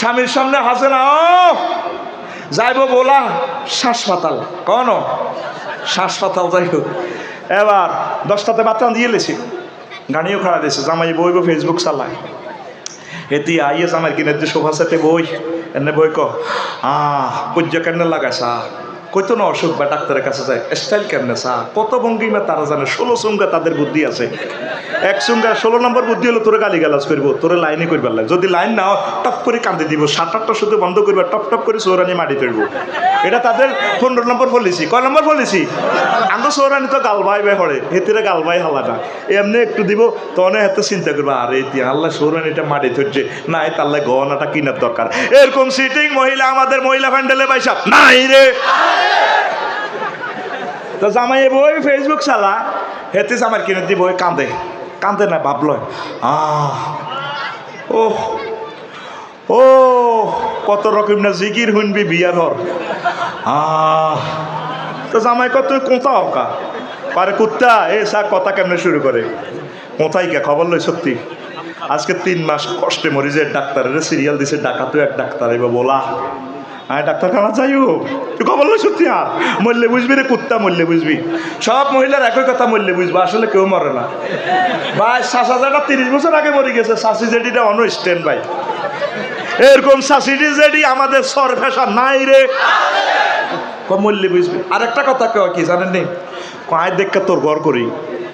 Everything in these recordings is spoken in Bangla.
স্বামীর সামনে হাসে না যাইব বলা শ্বাসপাতাল। কন শ্বাসপাতাল যাইব। এবার দশটাতে বাচ্চা দিয়ে লেছি। গাড়িও খাড়া দিয়েছে। জামাই বইব ফেসবুক চালায়। এটি আইয়ে জামাই কিনে যে সোফা সেটে বই। এনে বই ক কেন লাগাইছা কইতো না অসুখ বা ডাক্তারের কাছে যায়? স্টাইল কেমনে সা কত ভঙ্গিমা তারা জানে? ষোলো চুঙ্গা তাদের বুদ্ধি আছে। এক চুঙ্গা ষোলো নম্বর বুদ্ধি হলো তোরে গালি গালাজ করব, তোরে লাইনে করবার লাগে। যদি লাইন নাও টপ করে কান্দে দিব সাত আটটা শুধু বন্ধ করবা, টপ টপ করে সৌরানি মাটি করব এটা তাদের পনেরো নম্বর পলিসি কয় নম্বর পলিসি আন্দ সৌরানি তো গাল ভাই ভাই হরে, হেতিরে গাল ভাই হালাটা এমনি একটু দিব তনে হাতে চিন্তা করব, আরে এটি আল্লাহ সৌরানিটা মাটি ধরছে নাই তাহলে গহনাটা কিনার দরকার। এরকম সিটিং মহিলা, আমাদের মহিলা ফ্যান্ডেলে পাইসা নাই রে। তো জামাই বই ফেসবুক চালা, হেতে জামাই কিনে দিব কান্দে। কান্দে না ভাবল আহ ও ও কত রকম না জিকির শুনবি বিয়ার হর। আহ, তো জামাই কত তুই কোথা হকা পারে, কুত্তা, এ সা কথা কেমনে শুরু করে? কোথায় কে খবর লই সত্যি? আজকে তিন মাস কষ্টে মরি যে ডাক্তারের সিরিয়াল দিছে ডাকাতো এক ডাক্তার এবার বলা। আয়, ডাক্তারখানা যাইও। তুই খবর লই সত্যি আর? মরলে বুঝবি রে, কুত্তা মরলে বুঝবি। সব মহিলার একই কথা, মরলে বুঝব। আসলে কেউ মরে না। ভাই শাসা জায়গা তিরিশ বছর আগে মরে গেছে। শাসি জেডিটা অন স্ট্যান্ড ভাই এরকম শাসিটি জেডি আমাদের সর ফেসা নাই রে। মূল্যে বুঝবি। আর একটা কথা কেউ কি, জানেন নি? আয় দেখে তোর ঘর করি।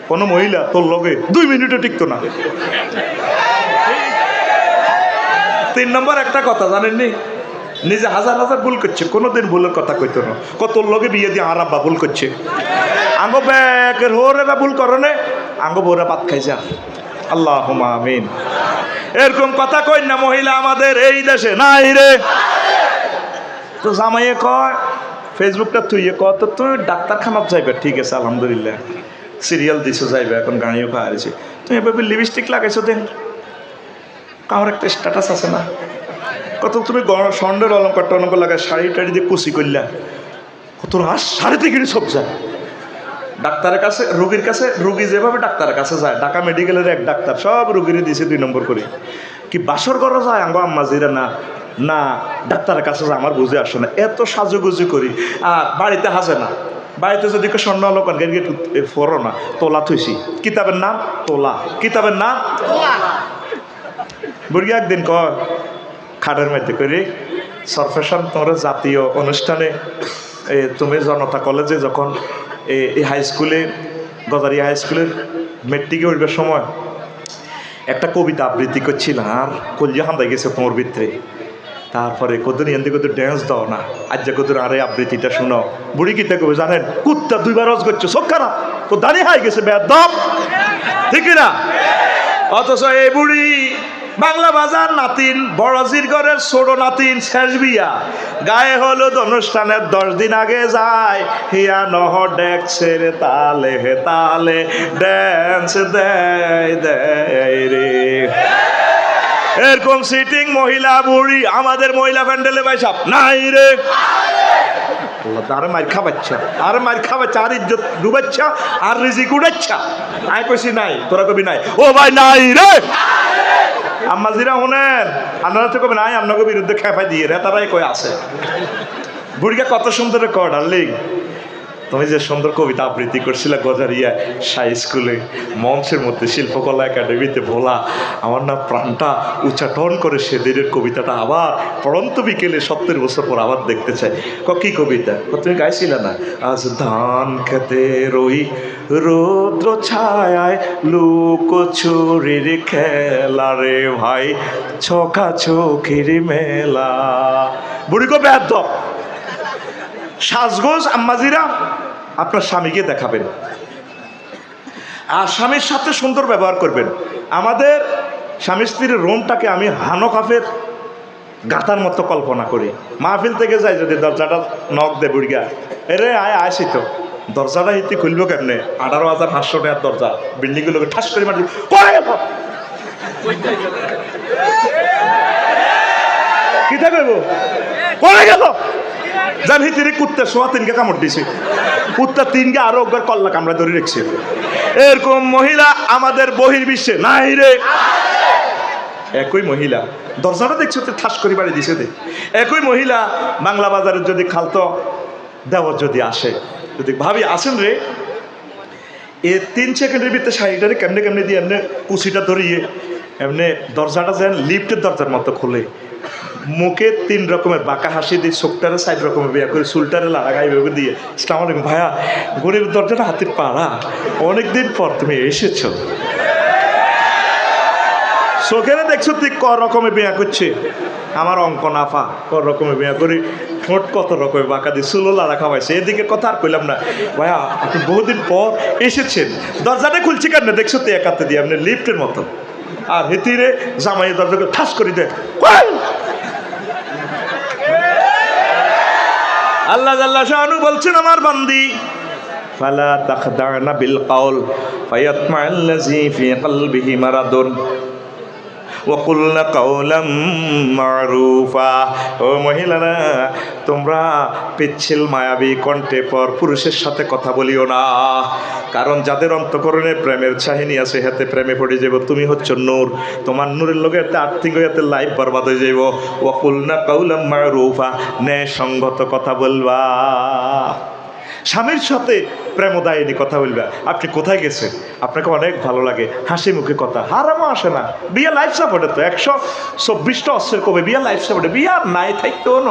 কোনো মহিলা তোর লগে দুই মিনিটও টিকতো না। তিন নম্বর একটা কথা, জানেন নি? নিজে হাজার হাজার ভুল করছে, কোনোদিন ভুলের কথা কইতো না। কত লগে বিয়ে দিয়ে আর আব্বা ভুল করছে। আঙ্গো ব্যাগের হোরেরা ভুল করো নে, আঙ্গো বোরা ভাত খাইছে। আল্লাহ আমিন। এরকম কথা কই না, মহিলা আমাদের এই দেশে নাই রে। তো জামাইয়ে কয়, ফেসবুকটা তুই কত তুই ডাক্তারখানাত যাইবে। ঠিক আছে, আলহামদুলিল্লাহ। সিরিয়াল দিছো যাইবে, এখন গাড়িও খাওয়া দিছে তুমি এভাবে লিপস্টিক লাগাইছো দেন। কার একটা স্ট্যাটাস আছে না। কত তুমি স্বর্ণের অলঙ্কার লাগায় শাড়ি টাড়ি দিয়ে কুচি করলা। কত রাস শাড়িতে কিনে সব যায়। ডাক্তারের কাছে রুগীর কাছে রুগী যেভাবে ডাক্তারের কাছে যায় ঢাকা মেডিকেলের এক ডাক্তার সব রুগীরে দিয়েছে দুই নম্বর করে। কি বাসর করা যায়? আঙ্গ আম্মাজিরা না না ডাক্তারের কাছে যায় আমার বুঝে আসে না। এত সাজুগুজু করি আর বাড়িতে হাসে না। বাড়িতে যদি কেউ স্বর্ণ অলঙ্কার গেট ফরো না তোলা থুইছি। কিতাবের নাম? তোলা। কিতাবের নাম? বুড়ি একদিন ক খাটের মধ্যে করে সরফেশন তোমার জাতীয় অনুষ্ঠানে এ, তুমি জনতা কলেজে যখন এই হাই স্কুলে গজারি হাই স্কুলের মেট্রিকে উঠবার সময় একটা কবিতা আবৃত্তি করছিল আর কলিয়া হান্দাই গেছে তোমার ভিতরে। তারপরে কদিন এনদি কত ড্যান্স দাও না আজ যে কদিন আরে আবৃত্তিটা শুনো বুড়ি কিতা কবে জানেন, কুত্তা দুইবার রস করছ চোখ খারাপ। তো দাঁড়িয়ে হাই গেছে বেদ ঠিক না অথচ এই বুড়ি বাংলা বাজার নাতিন বড়জির ঘরের ছোট নাতিন, শেষ বিয়া। গায়ে হলুদ অনুষ্ঠানের দশ দিন আগে যায়। হিয়া নহ ডেক্সের তালে, হে তালে, ড্যান্স দেয় দেয় রে। এরকম সিটিং মহিলা বুড়ি, আমাদের মহিলা প্যান্ডেলে বাইসাপ নাই রে। আরে মার খাবাচ্ছা, আর মার খাবাচ্ছা, আর ইজ্জত আর রিজিক উড়াচ্ছা। আয় কইছি নাই, তোরা কবি নাই। ও ভাই, নাই রে। আম্মাজিরা শুনেন আপনারা তো কবি নাই আপনাকে বিরুদ্ধে খেপাই দিয়ে রে, তারাই কই আছে। বুড়িকে কত সুন্দর কর ডার্লিং তুমি যে সুন্দর কবিতা আবৃত্তি করছিলে গজারিয়া সাই স্কুলে মঞ্চের মধ্যে শিল্পকলা একাডেমিতে ভোলা, আমার না প্রাণটা উচ্চাটন করে সেদিনের কবিতাটা আবার পড়ন্ত বিকেলে সত্তর বছর পর আবার দেখতে চাই। ক, কি কবিতা? তুমি গাইছিলে না? আজ ধান খেতে রই রৌদ্র ছায় লুক চুরির খেলা রে ভাই, ছকা চোখের মেলা। বুড়ি কো ব্যাধ সাজগোজ আম্মাজিরা আপনার স্বামীকে দেখাবেন। আর স্বামীর সাথে সুন্দর ব্যবহার করবেন। আমাদের স্বামী স্ত্রীর রুমটাকে আমি হানো কাফের গাতার মতো কল্পনা করি। মাহফিল থেকে যাই যদি দরজাটা নখ দে বুড়িয়া এরে আয় আসি তো। দরজাটা হিতে খুলবো কেমনে? আঠারো হাজার পাঁচশো টাকার দরজা। বিল্ডিংগুলোকে ঠাস করে মারি? কি থাকবে গেল? জান হিতিরে কুত্তা, সোয়া তিনকে কামড় দিছে। কুত্তা তিনকে আরও একবার কল্লা কামড়া ধরে রেখেছে। এরকম মহিলা আমাদের বহির্বিশ্বে নাই রে। একই মহিলা। দরজাটা দেখছ তো? ঠাস করে বাড়ি দিছে দে একই মহিলা বাংলা বাজারে যদি খালতো, দেওয়ার যদি আসে। যদি ভাবি আসেন রে, এ তিন সেকেন্ডের ভিতরে শাড়িটারে কেমনে কেমনে দিয়ে এমনি কুচিটা ধরিয়ে, এমনি দরজাটা যেন লিফটের দরজার মতো খুলে। মুখে তিন রকমের বাঁকা হাসি দিয়ে চোখটারে সাইড রকমের বিয়া করে, চুলটারে লাগাই ভেবে দিয়ে। সালাম আলাইকুম ভাইয়া, গরিব দরজাটা হাতের পাড়া। অনেকদিন পর তুমি এসেছ। চোখেরে দেখছ তুই ক রকমের বিয়া করছে? আমার অঙ্ক নাফা, ক রকমের বিয়া করি ঠোঁট কত রকমের বাঁকা দিয়ে চুলো লাড়া খাওয়াইছে? এদিকে কথা আর কইলাম না। ভাইয়া, আপনি বহুদিন পর এসেছেন। দরজাটা খুলছি কেন দেখছ তুই একাতে দিয়ে, আপনি লিফটের মতো। আর হেতিরে জামাই দরজাকে ঠাস করে দেয়। আল্লাহ আল্লাহ শাহানু বলছেন আমার বান্দি। ফালা তাখদানা বিল কাউল ফায়াতমা আল্লাযী ফি কলবিহি মারাদুন। ওয়াকুল্লা কাউলাম মারুফা ও মহিলারা, তোমরা পিচ্ছিল মায়াবী কণ্ঠে পর পুরুষের সাথে কথা বলিও না। কারণ যাদের অন্তকরণে প্রেমের চাহিনী আছে, হাতে প্রেমে পড়ে যাব তুমি হচ্ছ নূর। তোমার নূরের লোকে এতে আর্থিক হইতে লাইফ বরবাদ হয়ে যাইব। ওয়াকুল্লা কাউলাম মারুফা ন্যায় সঙ্গত কথা বলবা। স্বামীর সাথে প্রেমদায়িনী কথা বলবে। আপনি কোথায় গেছেন? আপনাকে অনেক ভালো লাগে। হাসি মুখে কথা। হারামও আসে না। বিয়া লাইফ সাপোর্টে তো একশো চব্বিশটা অস্ত্রের কবে। বিয়া লাইফ সাপোর্টে বিয়া নাই, থাকতেও ন।